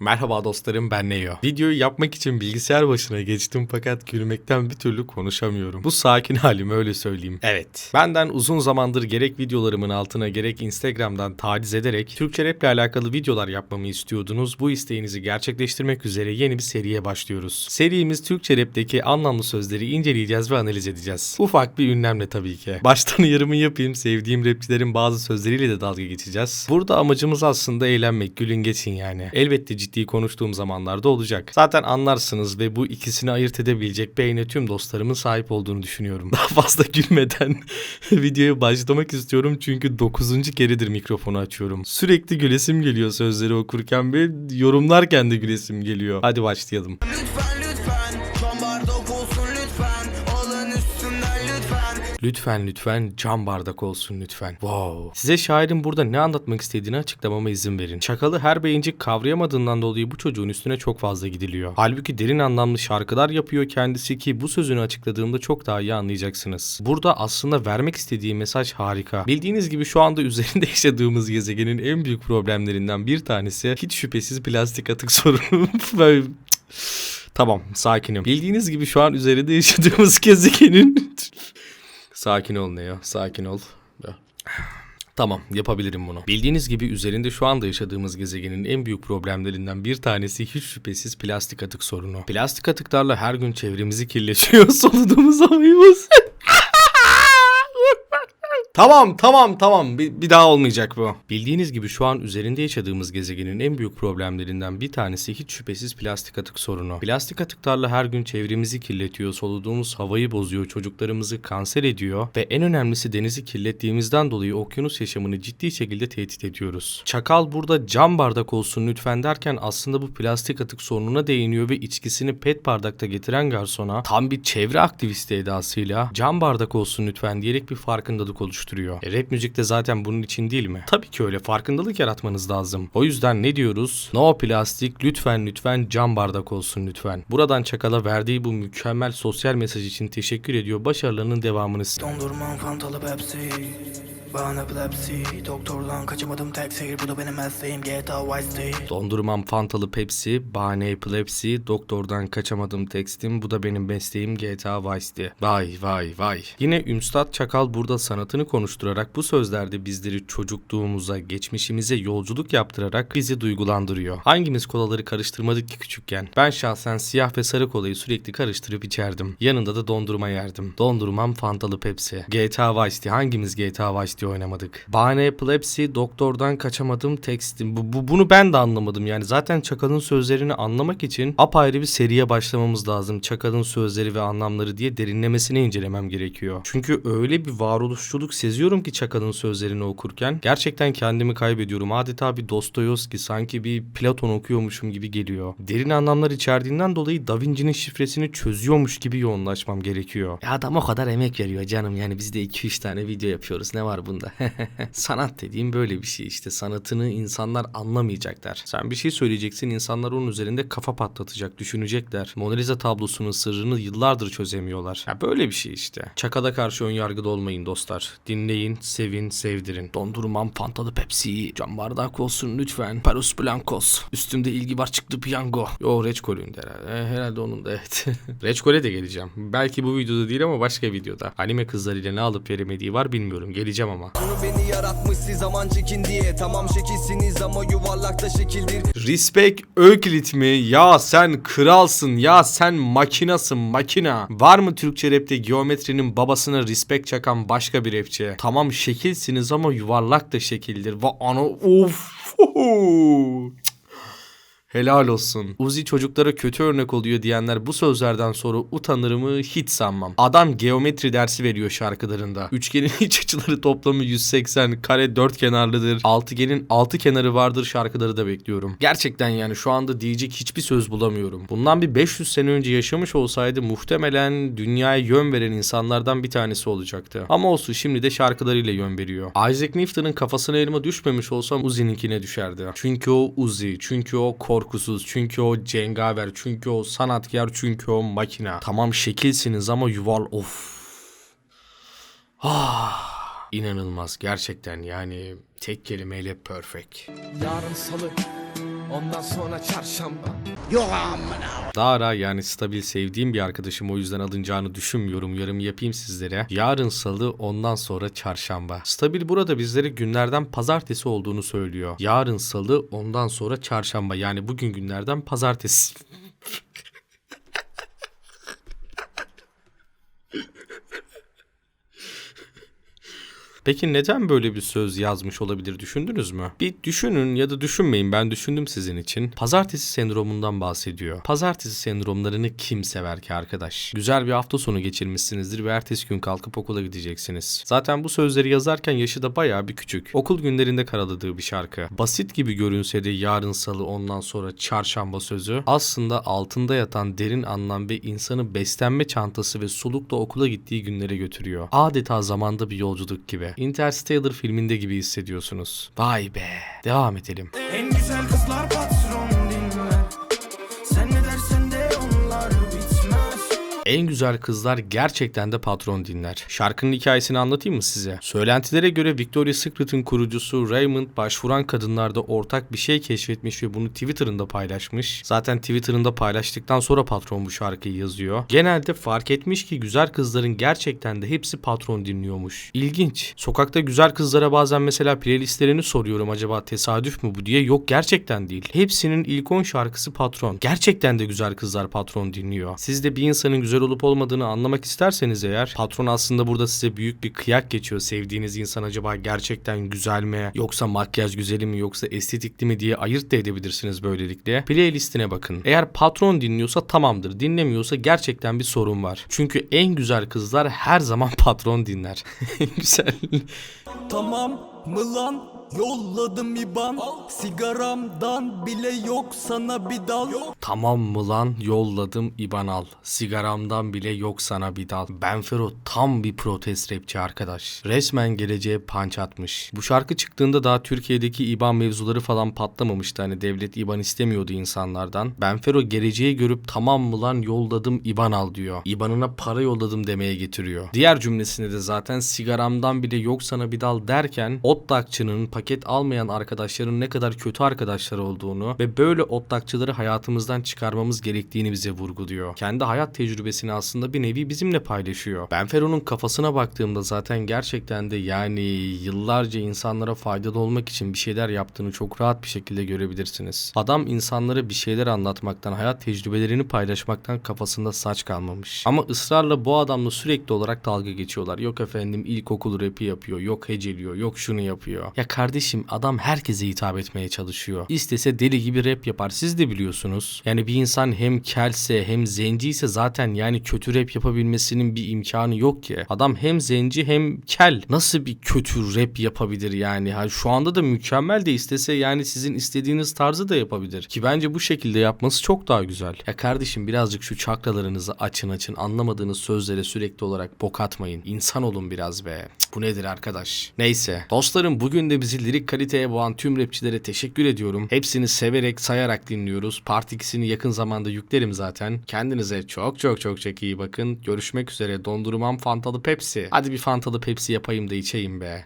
Merhaba dostlarım ben Neo. Videoyu yapmak için bilgisayar başına geçtim fakat gülmekten bir türlü konuşamıyorum. Bu sakin halim öyle söyleyeyim. Evet. Benden uzun zamandır gerek videolarımın altına gerek Instagram'dan taciz ederek Türkçe rap ile alakalı videolar yapmamı istiyordunuz. Bu isteğinizi gerçekleştirmek üzere yeni bir seriye başlıyoruz. Serimiz Türkçe rapteki anlamlı sözleri inceleyeceğiz ve analiz edeceğiz. Ufak bir ünlemle tabii ki. Baştan uyarımı yapayım. Sevdiğim rapçilerin bazı sözleriyle de dalga geçeceğiz. Burada amacımız aslında eğlenmek, gülün geçin yani. Elbette ciddi konuştuğum zamanlarda olacak. Zaten anlarsınız ve bu ikisini ayırt edebilecek beyne tüm dostlarımın sahip olduğunu düşünüyorum. Daha fazla gülmeden videoya başlamak istiyorum çünkü 9. keredir mikrofonu açıyorum. Sürekli gülesim geliyor sözleri okurken ve yorumlarken de gülesim geliyor. Hadi başlayalım. Lütfen lütfen Lütfen cam bardak olsun lütfen. Wow. Size şairin burada ne anlatmak istediğini açıklamama izin verin. Çakalı her beyincik kavrayamadığından dolayı bu çocuğun üstüne çok fazla gidiliyor. Halbuki derin anlamlı şarkılar yapıyor kendisi ki bu sözünü açıkladığımda çok daha iyi anlayacaksınız. Burada aslında vermek istediği mesaj harika. Bildiğiniz gibi şu anda üzerinde yaşadığımız gezegenin en büyük problemlerinden bir tanesi hiç şüphesiz plastik atık sorunu. Böyle- Tamam sakinim. Bildiğiniz gibi şu an üzerinde yaşadığımız gezegenin Sakin ol Neo, sakin ol. Tamam, yapabilirim bunu. Bildiğiniz gibi üzerinde şu anda yaşadığımız gezegenin en büyük problemlerinden bir tanesi hiç şüphesiz plastik atık sorunu. Plastik atıklarla her gün çevremizi kirletiyor, soluduğumuz havayımız. Tamam tamam tamam bir, bir daha olmayacak bu. Bildiğiniz gibi şu an üzerinde yaşadığımız gezegenin en büyük problemlerinden bir tanesi hiç şüphesiz plastik atık sorunu. Plastik atıklarla her gün çevremizi kirletiyor, soluduğumuz havayı bozuyor, çocuklarımızı kanser ediyor ve en önemlisi denizi kirlettiğimizden dolayı okyanus yaşamını ciddi şekilde tehdit ediyoruz. Çakal burada cam bardak olsun lütfen derken aslında bu plastik atık sorununa değiniyor ve içkisini pet bardakta getiren garsona tam bir çevre aktivisti edasıyla cam bardak olsun lütfen diyerek bir farkındalık oluşturuyor. E, rap müzik de zaten bunun için değil mi? Tabii ki öyle farkındalık yaratmanız lazım. O yüzden ne diyoruz? No plastik lütfen lütfen cam bardak olsun lütfen. Buradan Çakal'a verdiği bu mükemmel sosyal mesaj için teşekkür ediyor. Başarılarının devamını Dondurmam fantalı Pepsi Bana epilepsi Doktordan kaçamadım tek seyir Bu da benim mesleğim GTA Vice City Dondurmam Fantalı Pepsi, bahane epilepsi, doktordan kaçamadım tekstim, bu da benim mesleğim GTA Vice'di. Vay vay vay. Yine Ümstad Çakal burada sanatını konuşturarak bu sözlerde bizleri çocukluğumuza, geçmişimize yolculuk yaptırarak bizi duygulandırıyor. Hangimiz kolaları karıştırmadık ki küçükken? Ben şahsen siyah ve sarı kolayı sürekli karıştırıp içerdim. Yanında da dondurma yerdim. Dondurmam Fantalı Pepsi. GTA Vice'di. Hangimiz GTA Vice'di oynamadık? Bahane epilepsi, doktordan kaçamadım tekstim. Bu, bu- bunu ben de anlamadım. Yani zaten Çakal'ın sözlerini anlamak için apayrı bir seriye başlamamız lazım. Çakal'ın sözleri ve anlamları diye derinlemesine incelemem gerekiyor. Çünkü öyle bir varoluşçuluk seziyorum ki Çakal'ın sözlerini okurken. Gerçekten kendimi kaybediyorum. Adeta bir Dostoyevski sanki bir Platon okuyormuşum gibi geliyor. Derin anlamlar içerdiğinden dolayı Da Vinci'nin şifresini çözüyormuş gibi yoğunlaşmam gerekiyor. Ya adam o kadar emek veriyor canım. Yani biz de 2-3 tane video yapıyoruz. Ne var bunda? Sanat dediğim böyle bir şey işte. Sanatını insanlar anlamayacaklar. Sen bir şey söyleyeceksin. insanlar onun üzerinde kafa patlatacak, düşünecekler. Mona Lisa tablosunun sırrını yıllardır çözemiyorlar. Ya böyle bir şey işte. Çakada karşı ön yargıda olmayın dostlar. Dinleyin, sevin, sevdirin. Dondurmam fantalı Pepsi. Cam bardak olsun lütfen. Paros Blancos. Üstümde ilgi var çıktı piyango. Yo Reçkol'ün de herhalde. E, herhalde onun da evet. Reçkol'e de geleceğim. Belki bu videoda değil ama başka videoda. Anime kızlarıyla ne alıp veremediği var bilmiyorum. Geleceğim ama. Bunu beni yaratmış siz zaman çekin diye Tamam şekilsiniz ama yuvarlakta şekildir Respect Öklit mi? Ya sen kralsın. Ya sen makinasın makina. Var mı Türkçe rapte geometrinin babasına respect çakan başka bir rapçi? Tamam şekilsiniz ama yuvarlak da şekildir. Va ana of. Helal olsun. Uzi çocuklara kötü örnek oluyor diyenler bu sözlerden sonra utanır mı hiç sanmam. Adam geometri dersi veriyor şarkılarında. Üçgenin iç açıları toplamı 180, kare 4 kenarlıdır. Altıgenin 6 kenarı vardır şarkıları da bekliyorum. Gerçekten yani şu anda diyecek hiçbir söz bulamıyorum. Bundan bir 500 sene önce yaşamış olsaydı muhtemelen dünyaya yön veren insanlardan bir tanesi olacaktı. Ama olsun şimdi de şarkılarıyla yön veriyor. Isaac Newton'ın kafasına elma düşmemiş olsam Uzi'ninkine düşerdi. Çünkü o Uzi, çünkü o korkusuz, çünkü o cengaver, çünkü o sanatkar, çünkü o makina. Tamam şekilsiniz ama yuval of. Ah. İnanılmaz gerçekten yani tek kelimeyle perfect. Yarın salı Ondan sonra çarşamba Dara yani stabil sevdiğim bir arkadaşım o yüzden alınacağını düşünmüyorum. Yorum yapayım sizlere. Yarın salı ondan sonra çarşamba. Stabil burada bizlere günlerden pazartesi olduğunu söylüyor. Yarın salı ondan sonra çarşamba. Yani bugün günlerden pazartesi. Peki neden böyle bir söz yazmış olabilir düşündünüz mü? Bir düşünün ya da düşünmeyin ben düşündüm sizin için. Pazartesi sendromundan bahsediyor. Pazartesi sendromlarını kim sever ki arkadaş? Güzel bir hafta sonu geçirmişsinizdir ve ertesi gün kalkıp okula gideceksiniz. Zaten bu sözleri yazarken yaşı da bayağı bir küçük. Okul günlerinde karaladığı bir şarkı. Basit gibi görünse de yarın salı ondan sonra çarşamba sözü aslında altında yatan derin anlam ve insanı beslenme çantası ve solukla okula gittiği günlere götürüyor. Adeta zamanda bir yolculuk gibi. Interstellar filminde gibi hissediyorsunuz. Vay be. Devam edelim. En güzel kızlar patron En güzel kızlar gerçekten de patron dinler. Şarkının hikayesini anlatayım mı size? Söylentilere göre Victoria's Secret'ın kurucusu Raymond başvuran kadınlarda ortak bir şey keşfetmiş ve bunu Twitter'ında paylaşmış. Zaten Twitter'ında paylaştıktan sonra patron bu şarkıyı yazıyor. Genelde fark etmiş ki güzel kızların gerçekten de hepsi patron dinliyormuş. İlginç. Sokakta güzel kızlara bazen mesela playlistlerini soruyorum acaba tesadüf mü bu diye. Yok gerçekten değil. Hepsinin ilk 10 şarkısı patron. Gerçekten de güzel kızlar patron dinliyor. Siz de bir insanın güzel olup olmadığını anlamak isterseniz eğer patron aslında burada size büyük bir kıyak geçiyor. Sevdiğiniz insan acaba gerçekten güzel mi yoksa makyaj güzeli mi yoksa estetikli mi diye ayırt da edebilirsiniz böylelikle. Playlistine bakın. Eğer patron dinliyorsa tamamdır. Dinlemiyorsa gerçekten bir sorun var. Çünkü en güzel kızlar her zaman patron dinler. güzel. Tamam mı lan? Yolladım iban Sigaramdan bile yok sana bir dal Tamam mı lan yolladım İban al. Sigaramdan bile yok sana bir dal. Benfero tam bir protest rapçi arkadaş. Resmen geleceğe punch atmış. Bu şarkı çıktığında daha Türkiye'deki İban mevzuları falan patlamamıştı. Hani devlet İban istemiyordu insanlardan. Benfero geleceği görüp tamam mı lan yolladım İban al diyor. İban'ına para yolladım demeye getiriyor. Diğer cümlesinde de zaten sigaramdan bile yok sana bir dal derken otlakçının paket almayan arkadaşların ne kadar kötü arkadaşlar olduğunu ve böyle otlakçıları hayatımızdan çıkarmamız gerektiğini bize vurguluyor. Kendi hayat tecrübesini aslında bir nevi bizimle paylaşıyor. Benfero'nun kafasına baktığımda zaten gerçekten de yani yıllarca insanlara faydalı olmak için bir şeyler yaptığını çok rahat bir şekilde görebilirsiniz. Adam insanlara bir şeyler anlatmaktan, hayat tecrübelerini paylaşmaktan kafasında saç kalmamış. Ama ısrarla bu adamla sürekli olarak dalga geçiyorlar. Yok efendim ilkokul rapi yapıyor, yok heceliyor, yok şunu yapıyor. Ya kardeşim adam herkese hitap etmeye çalışıyor. İstese deli gibi rap yapar. Siz de biliyorsunuz. Yani bir insan hem kelse hem zenciyse zaten yani kötü rap yapabilmesinin bir imkanı yok ki. Adam hem zenci hem kel. Nasıl bir kötü rap yapabilir yani? Ha, şu anda da mükemmel de istese yani sizin istediğiniz tarzı da yapabilir. Ki bence bu şekilde yapması çok daha güzel. Ya kardeşim birazcık şu çakralarınızı açın açın. Anlamadığınız sözlere sürekli olarak bok atmayın. İnsan olun biraz be. Bu nedir arkadaş? Neyse. Dostlarım bugün de bizi lirik kaliteye boğan tüm rapçilere teşekkür ediyorum. Hepsini severek sayarak dinliyoruz. Part 2'sini yakın zamanda yüklerim zaten. Kendinize çok çok çok çok iyi bakın. Görüşmek üzere. Dondurmam Fantalı Pepsi. Hadi bir Fantalı Pepsi yapayım da içeyim be.